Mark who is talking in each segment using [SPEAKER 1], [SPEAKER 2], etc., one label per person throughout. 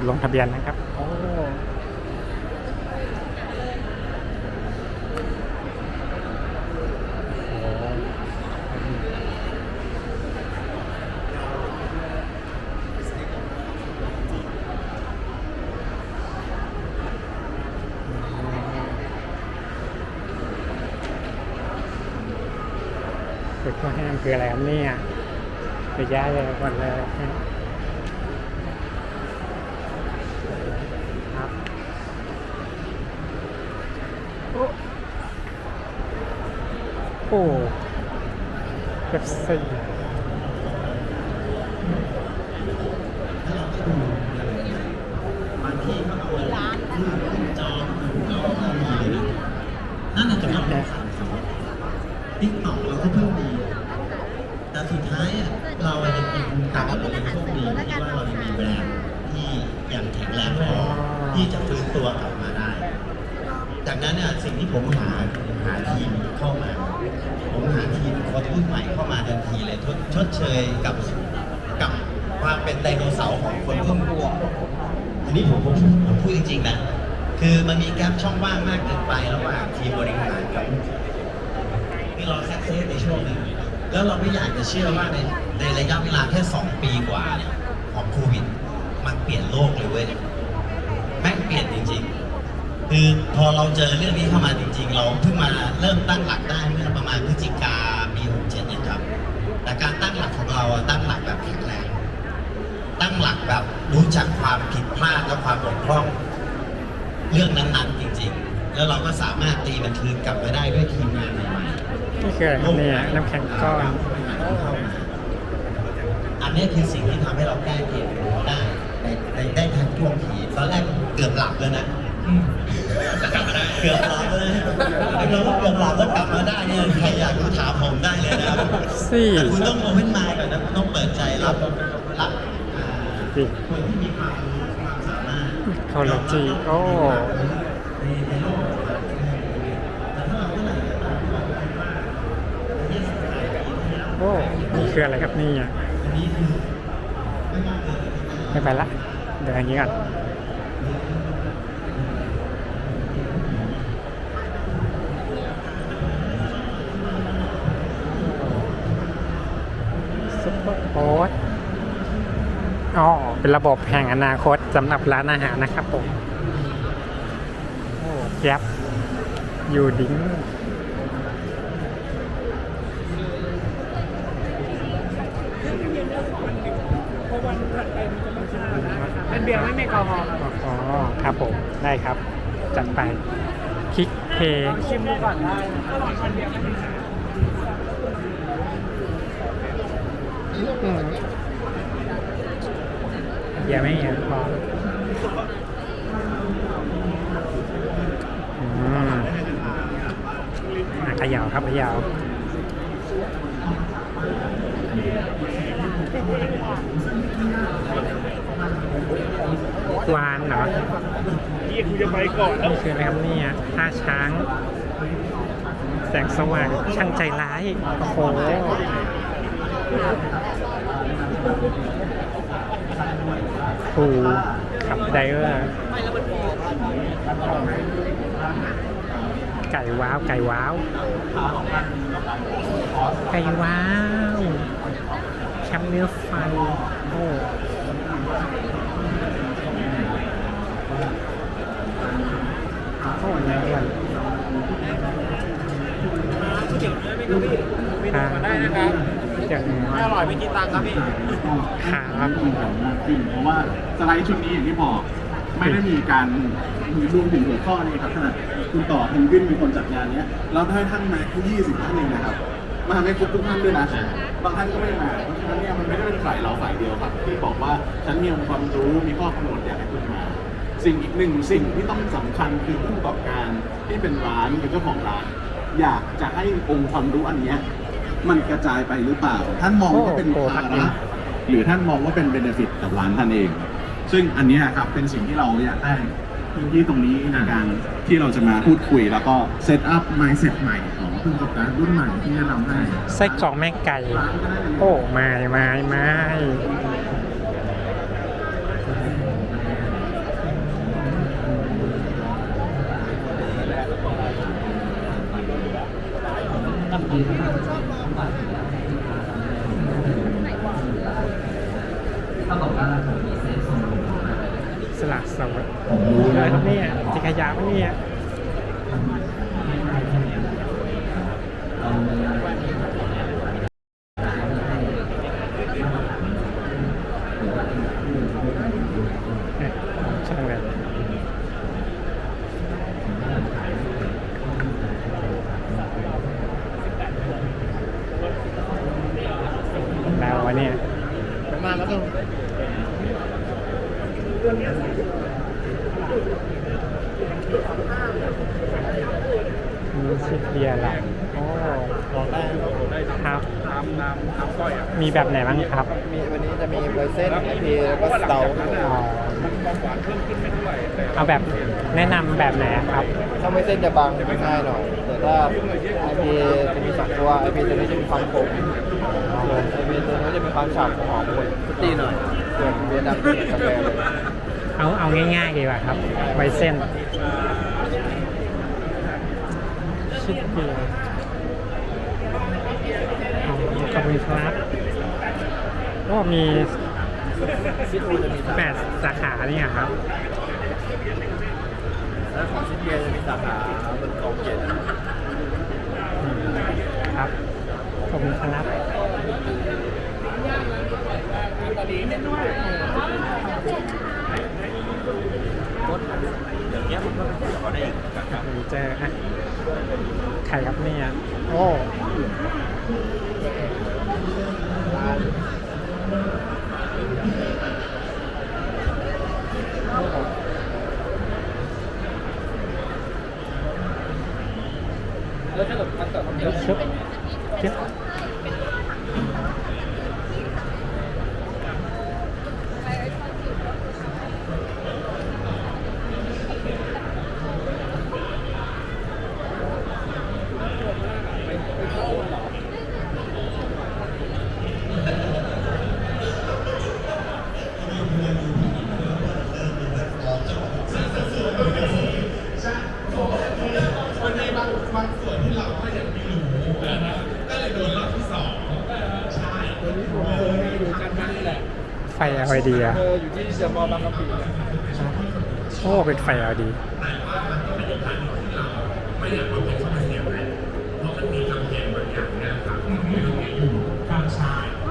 [SPEAKER 1] จุดลงทะเบียนนะครับโอ้คือข้อห้ามคืออะไรครับเนี่ยไปย้ายเลยก่อนเลยครับ โอ้โอ้เก็บสี่
[SPEAKER 2] นั่นอาจจะต้องเป็นติ๊กต็อกเราก็เพิ่งมี แต่สุดท้ายอะเราอาจจะเป็นกลับมาเป็นโชคดีที่ว่าเรายังมีแบรนด์ที่ยังแข็งแรงพอที่จะฟื้นตัวกลับมาได้ จากนั้นเนี่ยสิ่งที่ผมหาหาทีมเข้ามา ผมหาทีมคนรุ่นใหม่เข้ามาทันที เลยทดเชยกับกับความเป็นไดโนเสาร์ของคนรุ่นพวกอันนี้ผมผมผมพูดจริงๆนะ คือมันมีแกลบช่องว่างมากเกินไประหว่างทีมบริหารกับที่เราแซกเซสในช่วงหนึ่งแล้วเราไม่อยากจะเชื่อว่าในในระยะเวลาแค่ 2 ปีกว่าเนี่ยของโควิด มันเปลี่ยนโลกเลยเว้ยแม่งเปลี่ยนจริง ๆ คือพอเราเจอเรื่องนี้เข้ามาจริง ๆ เราเพิ่งมาเริ่มตั้งหลักได้เมื่อประมาณพฤศจิกาปี67เนี่ยครับ แต่การตั้งหลักข องเราอะตั้งหลักแบบแข็งแรง ตั้งหลักแบบรู้จักความผิดพลาดและความบกพร่อง เรื่องนั้นๆจริงๆ แล้วเราก็สามารถตีมันคืนกลับมาได้ด้วยทีมงานใหม่ๆ
[SPEAKER 1] นี่คืออะไรครับเนี่ยน้ำแข็งก้อน
[SPEAKER 2] อันนี้คือสิ่งที่ทำให้เราแก้เกมได้ได้ได้ได้ทันท่วงทีตอนแรกเกือบหลับแล้วนะ เกือบหลับเลยเราก็เกือบหลับแล้วกลับมาได้เนี่ยใครอยากรู้ถามผมได้เลยนะครับ
[SPEAKER 1] สี่
[SPEAKER 2] แต่คุณต้องโอเ n นไมล์ก่อนนะคุณต้องเปิดใจรับรับอ่า
[SPEAKER 1] สี่
[SPEAKER 2] คนที่มีความรู้ความสามารถ
[SPEAKER 1] คอลลาจีโอ้
[SPEAKER 2] ในในโลกแต่ถ้าเราเมื่อไหร่ก็ตามที่เราคิดว่าเนี่ยสุดท้ายปีที่แล้ว
[SPEAKER 1] โอ้นี่คืออะไรครับเนี่ย
[SPEAKER 2] อันนี้คือไม่ว่าเกิดอะไร
[SPEAKER 1] ไม่ไปละ เดี๋ยวอย่างนี้ก่อนซุปเปอร์ โค้ดอ๋อ เป็นระบบแห่งอนาคตสำหรับร้านอาหารนะครับผมโอ้ยับ อยู่ดิ้ง
[SPEAKER 3] เป็นเบียร์ไม่มีแอลกอฮอล์ครับ
[SPEAKER 1] อ๋อ ครับผม ได้ครับ จัดไป คลิกเพย์
[SPEAKER 3] ชิมดูก่อนได้นะครับเป็นเบียร์ไม่มีแอล อฮอล์
[SPEAKER 1] อืมเบียร์ไม่เห็นพออืมอะเขย่าครับเขย่าวานเหรอ
[SPEAKER 3] พี่กูจะไปก่อนแล้ว
[SPEAKER 1] นี่คืออะไรครับเนี่ยท่าช้าง แสงสว่างช่างใจร้าย โอ้โห ปูขับไดเออร์ไก่ว้าว ไก่ว้าว ไก่ว้าวแคมป์เนื้อไฟโอ้โอ้เนื้ออ้วน
[SPEAKER 3] ก๋วยเตี๋ยวเนื้อไหมครับพี่เมนูมาได้นะครับ
[SPEAKER 1] อย่าง
[SPEAKER 3] ไม่อร่อยไม่กินตังค์ครับพี่
[SPEAKER 1] ครับ
[SPEAKER 4] จริงเพราะว่าสไลด์ชุดนี้อย่างที่บอก ไม่ได้มีการรวมถึงหัวข้อนี้ครับขนาดคุณต่อเพนกวินเป็นคนจัดงานเนี้ยเราได้ท่านมาแค่ยี่สิบท่านเองนะครับมาไม่ครบทุกท่านด้วยนะบางท่านก็ไม่มาเพราะฉะนั้นเนี่ยมันไม่ได้เป็นฝ่ายเราฝ่ายเดียวครับ ที่บอกว่าฉันมีองค์ความรู้มีข้อกำหนดอยากให้คุณมาสิ่งอีกหนึ่งสิ่งที่ต้องสำคัญคือผู้ประกอบการที่เป็นร้านเป็นเจ้าของร้าน อยากจะให้องค์ความรู้อันเนี้ย มันกระจายไปหรือเปล่า ท่านมองว่าเป็นภาระหรือท่านมองว่าเป็นเบนฟิตกับร้านท่านเอง ซึ่งอันนี้ครับเป็นสิ่งที่เราอยากได้พื้นที่ตรงนี้ในการที่เราจะมาพูดคุยแล้วก็เซตอัพไมเซ็ตใหม่ของผู้ประกอบรุ่นใหม่ที่จะทำให้
[SPEAKER 1] ไส้กรอกแม่ไก่ โอ้ไม่ไม่ไม่
[SPEAKER 5] ตั้งใจ
[SPEAKER 2] สลัดสดอะไรครับเนี่ยจิขยะปะเนี่ยเนี่ยช่างเลยแล้ววะเนี่ย
[SPEAKER 3] มาแล้วก็
[SPEAKER 2] มีชิปเบียร์ละโอ้
[SPEAKER 3] ลองได้ได้
[SPEAKER 2] ครับ
[SPEAKER 3] น้ำน้ำน้ำก้อยอะ
[SPEAKER 2] มี แบบไหนบ้างครับ
[SPEAKER 3] มีวันนี้จะมีไวเส้นไอพีแล้วก็สเตา
[SPEAKER 2] อ๋อ
[SPEAKER 3] ความหวานเพิ่มขึ้นไม่เท่าไหร่แต่
[SPEAKER 2] เอาแบบแนะนำแบบไหนอะครับ
[SPEAKER 3] ถ้าไวเส้นจะบางจะง่ายหน่อย แต่ถ้าไอพีจะมีสองตัวไอพีตัวนี้จะมีความขมส่วนไอพีตัวนี้จะมีความฉ่ำหอมกว่าฟุตตี้หน่อยส่วนเบียร์ดำจะเป็นกาแฟเลย
[SPEAKER 2] เอาเอาง่ายๆดีกว่าครับไวเส้นชิปเบียร์อ๋อขอบคุณครับ ก็มี
[SPEAKER 3] ซิทูจะมีสา
[SPEAKER 2] แปดสาขาเนี่ยครับ
[SPEAKER 3] แล้วของซิเบียร์จะมีสาขาบนกองเกียรติ
[SPEAKER 2] อืมครับขอบคุณครับ
[SPEAKER 3] อย่างเงี้ยผมก็เป็นเขาได้อีก
[SPEAKER 2] มีเจออะใครครับเนี่ย โอ้เดี๋ยวชุบชุบ ไฟ LED อะ
[SPEAKER 3] เอออยู่ที่เดอะมอลล์บางกะปิเนี่ย
[SPEAKER 2] โอ้เป็นไฟ LED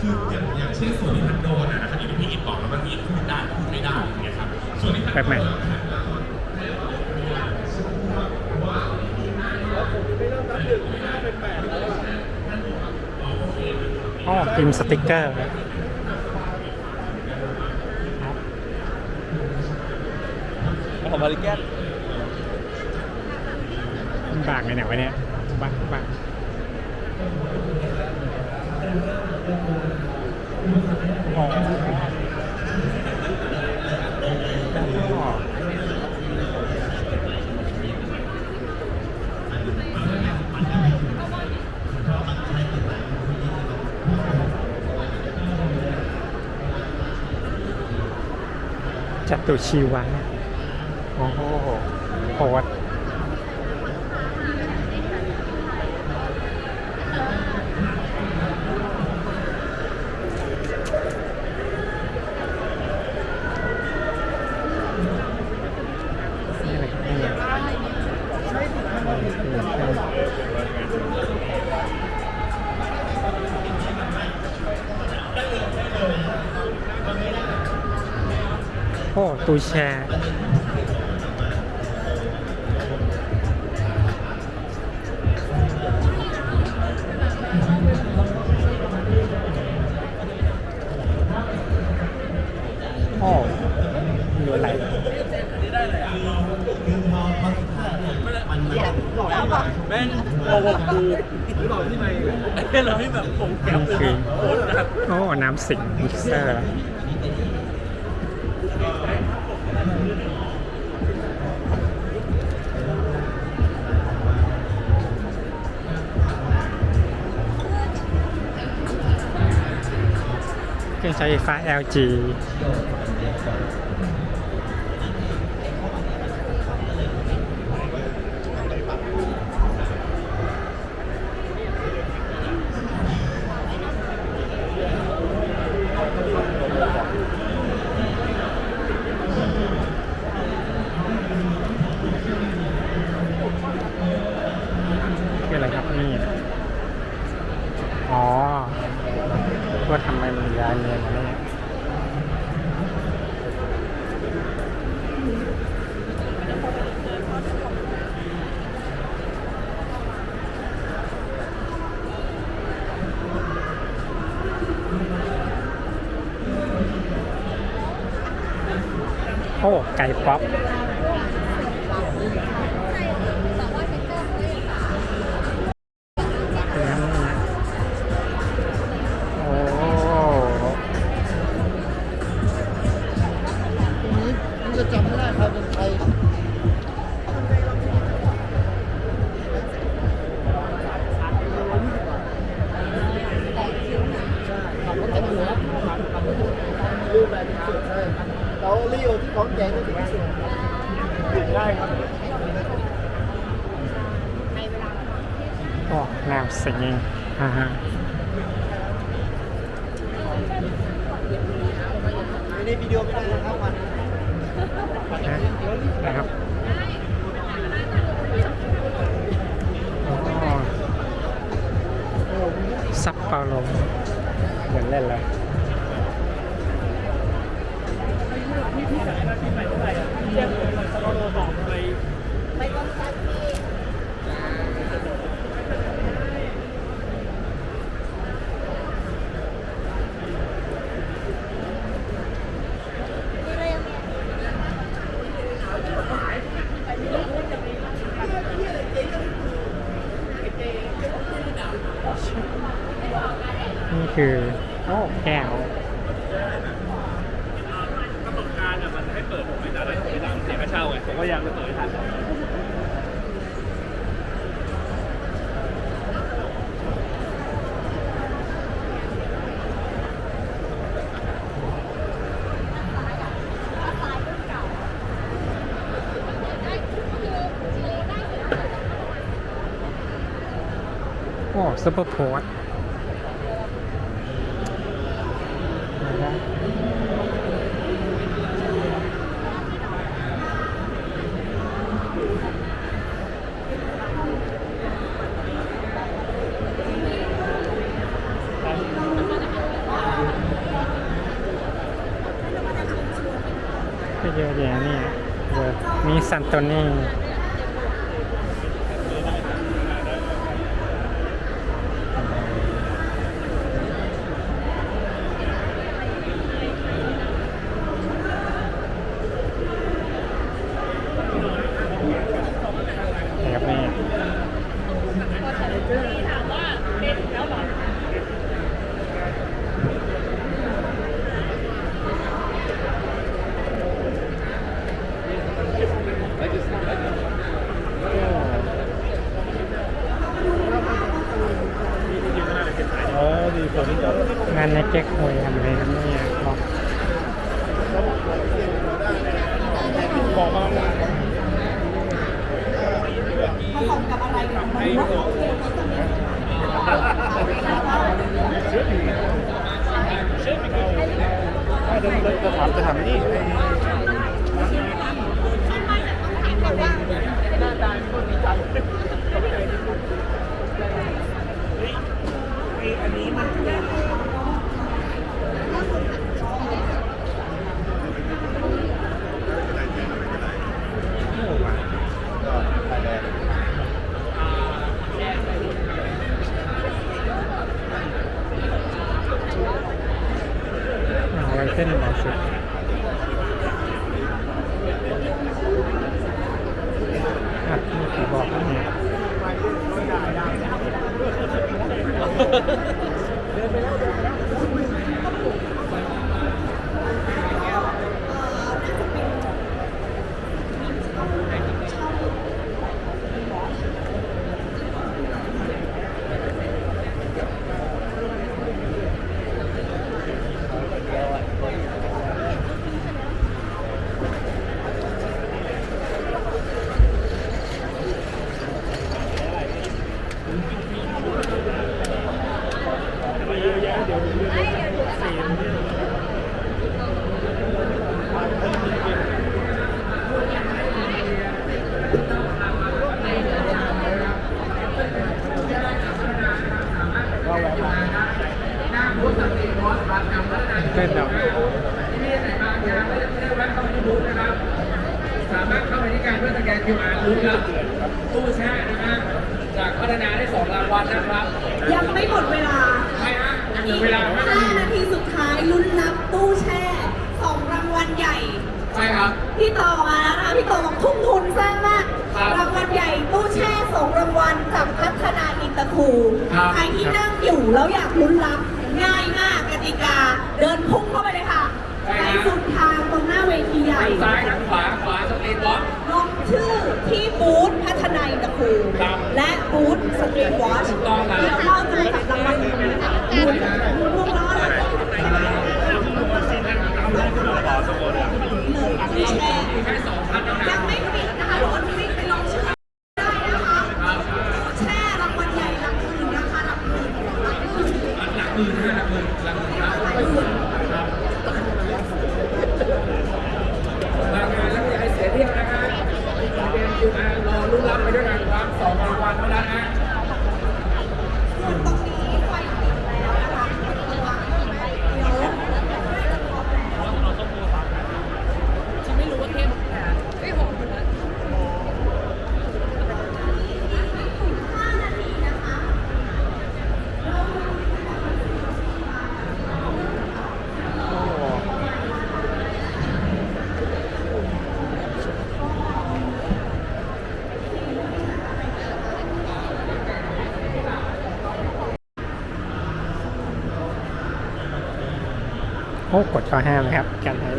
[SPEAKER 6] คืออย่างอย่างเช่นส่วนที่มันโดนอะนะครับอย่างที่พี่อิทบอกแล้วมันมีพูดได้พูดไม่ได้อย่างเงี้ยครับส่วนที่มัน
[SPEAKER 2] แบบใหม่อ๋อพิมพ์สติกเกอร์ครับ
[SPEAKER 3] ของมาริแกนมัน
[SPEAKER 2] บางไงเนี่ยวะเนี่ยบางบางอ๋ออ๋อจตุชีวะ โอ้โหโหดโอ้ตูแช่
[SPEAKER 3] เป็นโอ้โหดูหรือเปล่าที่ไหนเราให้แบบผมแก๊ปเลย
[SPEAKER 2] คือ
[SPEAKER 3] นะโอ้โหนะครับ
[SPEAKER 2] โอ้น้ำสิงมิกเซอร์เครื่องใช้ไฟฟ้า LG
[SPEAKER 1] นี่อ๋อ
[SPEAKER 3] ว่าทำไมมันย้ายเมียมาเนี่ยโอ้ ไก่
[SPEAKER 1] ป๊อป
[SPEAKER 3] ในวิดีโอไม่ได้นะครับวัน
[SPEAKER 1] นะครับซับเปาลมเหมือนเล่นเลย ประสบกา
[SPEAKER 7] รณ์อมันให้เปิดผมไม่ได้ผมไม่ได้เสียค่าเช่าไงผมก็ยังจะเปิดให้ทัน
[SPEAKER 1] โอ้ซุปเปอร์โพส เยอะแยะนี่มีซันโตนี่ Gracias. นาอิ
[SPEAKER 3] น
[SPEAKER 1] เตอ
[SPEAKER 7] ร์คู
[SPEAKER 8] ล
[SPEAKER 7] ครับ
[SPEAKER 8] ใค
[SPEAKER 7] ร
[SPEAKER 8] ที่นั่งอยู่แล้วอยากลุ้นรับง่ายมากกติกา เดินพุ่งเข้าไปเลยค่ะไปสุดทางตรงหน้าเวทีใหญ่
[SPEAKER 7] ทางซ้ายทางขวาขวาสตรีทบล็อก
[SPEAKER 8] ลงชื่อที่บูธพัฒนาอินเตอร์คูล
[SPEAKER 7] ครับ
[SPEAKER 8] และบูธสตรีทวอช
[SPEAKER 7] ถูกต้องครับ
[SPEAKER 8] เดี๋ยวเราจะจับรางวัลอยู่ตรงนี้ค่ะบูธบูธร้อนเลยตู้แช่
[SPEAKER 7] มีแค่สองท่านเท่านั้
[SPEAKER 8] ยั
[SPEAKER 7] น
[SPEAKER 8] งไม่ปิดนะคะทุกคนวิ่งไปลงชื่อได้นะคะแช่รางวัลใหญ่หลักหมื่นนะคะหลักหมื่นหลักหมื่น
[SPEAKER 7] หลักหมื่นนะหลักหมื่นหลักหมื่นครับครับมางานแล้วอย่าให้เสียเที่ยวนะฮะเกม QR รอลุ้นรับไปด้วยกันครับสองรางวัลเท่านั้นฮะ
[SPEAKER 8] ส่วนตรงนี้ไฟติดแล้วนะคะเดี๋ยวน่าจะพร้อมแล้ว
[SPEAKER 1] โอ้กดข้อห้ามนะครับกันให้